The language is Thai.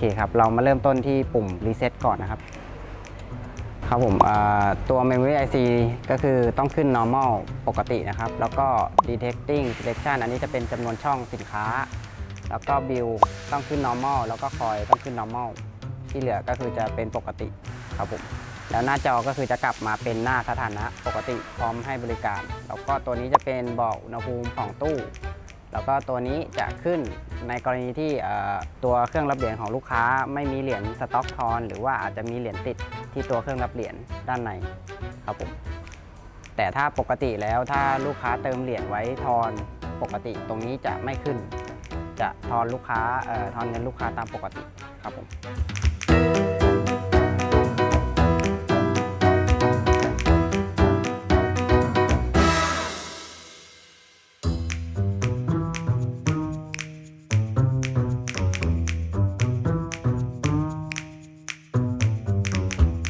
คครับ เรามาเริ่มต้นที่ปุ่มรีเซ็ตก่อนนะครับ ครับผมตัว Memory IC ก็คือต้องขึ้น normal ปกตินะครับ แล้วก็ detecting selection อันนี้จะเป็นจำนวนช่องสินค้า แล้วก็ build ต้องขึ้น normal แล้วก็ coil ต้องขึ้น normal ที่เหลือก็คือจะเป็นปกติครับผมแล้วหน้าจอก็คือจะกลับมาเป็นหน้าสถานะปกติพร้อมให้บริการ แล้วก็ตัวนี้จะเป็นบอกอุณหภูมิของตู้ แล้วก็ตัวนี้จะขึ้นในกรณีที่ตัวเครื่องรับเหรียญของลูกค้า ไม่มีเหรียญสต็อกทอน หรือว่าอาจจะมีเหรียญติดที่ตัวเครื่องรับเหรียญด้านในครับผมแต่ถ้าปกติแล้วถ้าลูกค้าเติมเหรียญไว้ทอนปกติตรงนี้จะไม่ขึ้น จะทอนลูกค้าออทอนเงินลูกค้าตามปกติครับผม